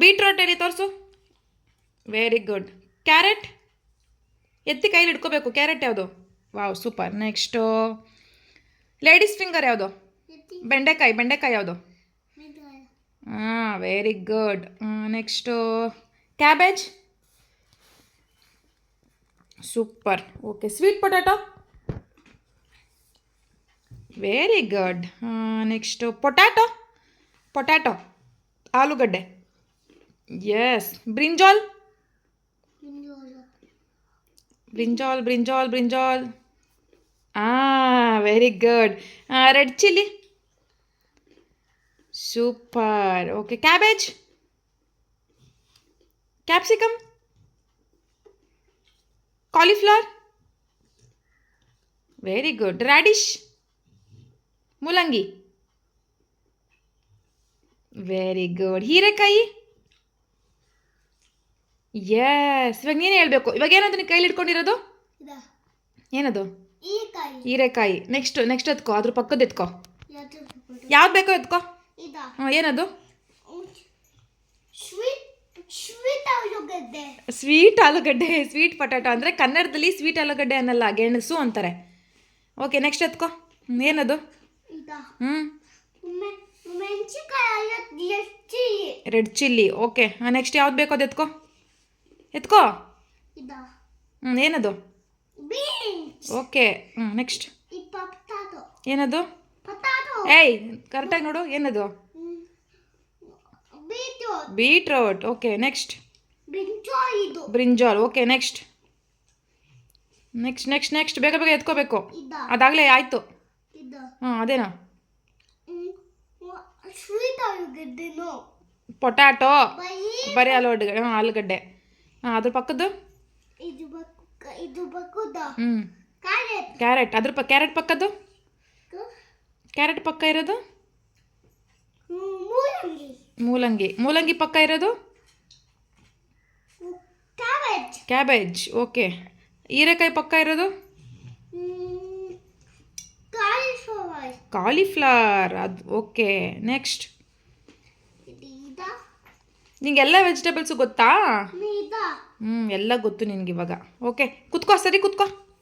Beetroot ಎಲ್ಲಿ ತೋರಿಸು? Very good carrot ಎತ್ತಿ ಕೈಲಿ ಇಟ್ಕೋಬೇಕು ಕ್ಯಾರೆಟ್ ಯಾವುದು? Wow super next ladies finger ಯಾವುದು? ಬೆಂಡೆಕಾಯಿ. ಬೆಂಡೆಕಾಯಿ ಯಾವುದು? ಹಾಂ very good next cabbage super okay sweet potato very good next potato potato ಆಲೂಗಡ್ಡೆ yes brinjal brinjal brinjal brinjal ಹಾಂ very good red chilli super okay cabbage capsicum cauliflower very good radish ಮೂಲಂಗಿ very good ಹೀರೆಕಾಯಿ yes ಇವಾಗ ನೀನೇ ಹೇಳ್ಬೇಕು. ಇವಾಗ ಏನದು ನೀನು ಕೈಲಿ ಇಟ್ಕೊಂಡಿರೋದು? ಏನದು? ಹೀರೆಕಾಯಿ. ನೆಕ್ಸ್ಟ್ ನೆಕ್ಸ್ಟ್ ಎತ್ಕೋ. ಅದ್ರ ಪಕ್ಕದ ಎತ್ಕೋ. ಯಾವ್ದು ಬೇಕೋ ಎತ್ಕೋ. ಹಾಂ ಏನದು? ಸ್ವೀಟ್ ಆಲೂಗಡ್ಡೆ. ಸ್ವೀಟ್ ಪಟಾಟೊ ಅಂದರೆ ಕನ್ನಡದಲ್ಲಿ ಸ್ವೀಟ್ ಆಲೂಗಡ್ಡೆ ಅನ್ನಲ್ಲ ಗೆಣಸು ಅಂತಾರೆ. ಓಕೆ ನೆಕ್ಸ್ಟ್ ಎತ್ಕೋ. ಏನದು? ಹ್ಞೂ ರೆಡ್ ಚಿಲ್ಲಿ ಓಕೆ ನೆಕ್ಸ್ಟ್ ಯಾವ್ದು ಬೇಕೋ ಅದು ಎತ್ಕೋ. ಎತ್ಕೋ. ಹ್ಞೂ ಏನದು? ಓಕೆ ಹ್ಞೂ ನೆಕ್ಸ್ಟ್ ಏನದು? ಏಯ್ ಕರೆಕ್ಟಾಗಿ ನೋಡು ಏನದು? Beetroot. Okay next brinjal okay next next next next ಬೇಗ ಬೇಗ ಎತ್ಕೋಬೇಕು. ಅದಾಗಲೇ ಆಯಿತು. ಹಾಂ ಅದೇನಾ? ಪೊಟ್ಯಾಟೋ. ಬರೀ ಆಲೂಗಡ್ಡೆ ಹಾಂ ಆಲೂಗಡ್ಡೆ. ಹಾಂ ಅದ್ರ ಪಕ್ಕದ್ದು? ಇದು ಬಕ್ ಇದು ಬಕ್ಕುದ ಹ್ಞೂ ಕ್ಯಾರೆಟ್ ಕ್ಯಾರೆಟ್ ಅದ್ರ ಪ ಕ್ಯಾರೆಟ್ ಪಕ್ಕದ್ದು? ಕ್ಯಾರೆಟ್ ಪಕ್ಕ ಇರೋದು? ಮೂಲಂಗಿ. ಮೂಲಂಗಿ. ಮೂಲಂಗಿ ಪಕ್ಕ ಇರೋದು? ಕ್ಯಾಬೇಜ್ ಕ್ಯಾಬೇಜ್ ಓಕೆ ಹೀರೆಕಾಯಿ ಪಕ್ಕ ಇರೋದು? ಕಾಲಿಫ್ಲವರ್ ಕಾಲಿಫ್ಲವರ್ ಅದು ಓಕೆ ನೆಕ್ಸ್ಟ್ ನಿಂಗೆಲ್ಲ ವೆಜಿಟೇಬಲ್ಸು ಗೊತ್ತಾ? ಹ್ಞೂ ಎಲ್ಲ ಗೊತ್ತು ನಿನಗೆ ಇವಾಗ. ಓಕೆ ಕುತ್ಕೋ ಸರಿ ಕುತ್ಕೋ.